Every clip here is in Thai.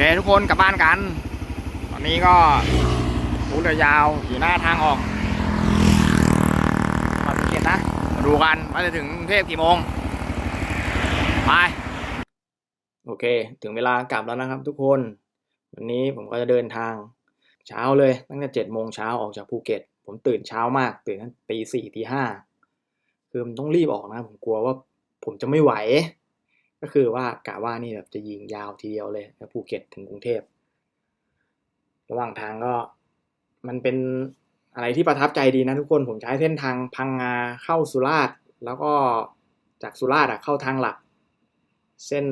เคทุกคนกลับบ้านกัน ตอนนี้ก็รูเรือยาวอยู่หน้าทางออกมาภูเก็ตนะ มาดูกันว่าจะถึงกรุงเทพกี่โมง ไป โอเค ถึงเวลากลับแล้วนะครับทุกคน วันนี้ผมก็จะเดินทาง เช้าเลยตั้งแต่เจ็ดโมงเช้าออกจากภูเก็ต ผมตื่นเช้ามาก ตื่นตั้งตีสี่ตีห้าคือมันต้องรีบออกนะ ผมกลัวว่าผมจะไม่ไหว ก็คือว่ากะว่านี่แบบจะยิงยาวทีเดียวเลยจากภูเก็ตถึงกรุงเทพ ระหว่างทางก็มันเป็นอะไรที่ประทับใจดีนะทุกคนผมใช้เส้นทางพังงาเข้าสุราษฎร์แล้วก็จากสุราษฎร์อะเข้าทางหลัก เส้น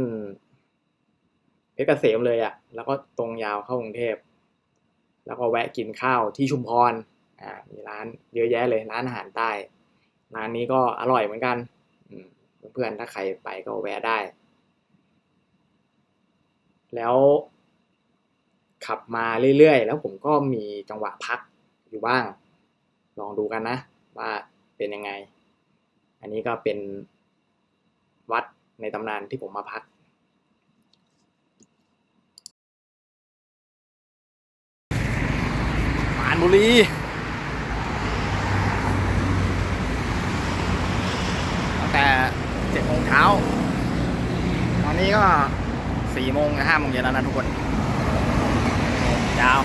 เพชรเกษมเลยอะแล้วก็ตรงยาวเข้ากรุงเทพ แล้วก็แวะกินข้าวที่ชุมพรอ่ามีร้านเยอะแยะเลยร้านอาหารใต้ร้านนี้ก็อร่อยเหมือนกัน พื่อนๆถ้าใครไปก็แวะได้ แล้วขับมาเรื่อยๆ แล้วผมก็มีจังหวะพักอยู่บ้าง ลองดูกันนะ ว่าเป็นยังไง อันนี้ก็เป็นวัดในตำนานที่ผมมาพักปานบุรี ตั้งแต่เจ็ดโมงเช้า ตอ นนี้ก็สี่โมงห้าโมงเย็นแล้วนะทุกคนยาว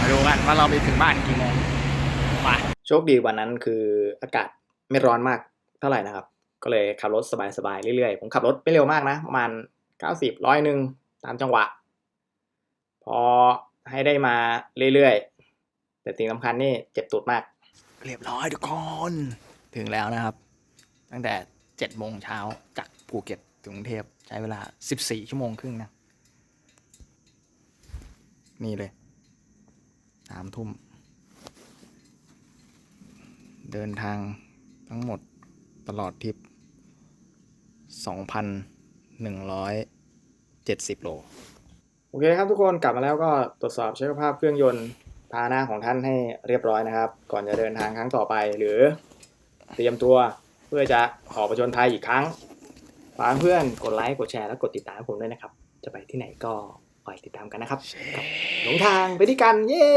มาดูกันว่าเราไปถึงบ้านกี่โมงไปโชคดีวันนั้นคืออากาศไม่ร้อนมากเท่าไหร่นะครับ ก็เลยขับรถสบายๆเรื่อยๆ ผมขับรถไม่เร็วมากนะ ประมาณเก้าสิบร้อยหนึ่งตามจังหวะ พอให้ได้มาเรื่อยๆ แต่สิ่งสำคัญนี่เจ็บตูดมาก เรียบร้อยทุกคน ถึงแล้วนะครับ ตั้งแต่เจ็ดโมงเช้าจาก ภูเก็ตถึงกรุงเทพใช้เวลาสิบสี่ชั่วโมงครึ่งนะ นี่เลยสามทุ่ม เดินทางทั้งหมดตลอดทริปสองพันหนึ่งร้อยเจ็ดสิบโล โอเคครับทุกคนกลับมาแล้วก็ตรวจสอบเช็คสภาพเครื่องยนต์พาหนะของท่านให้เรียบร้อยนะครับ ก่อนจะเดินทางครั้งต่อไปหรือเตรียมตัวเพื่อจะขอประชนภัยอีกครั้ง ฝากเพื่อนกดไลค์กดแชร์แล้วกดติดตามผมด้วยนะครับ จะไปที่ไหนก็คอยติดตามกันนะครับกับหลงทางไปด้วยกันเย้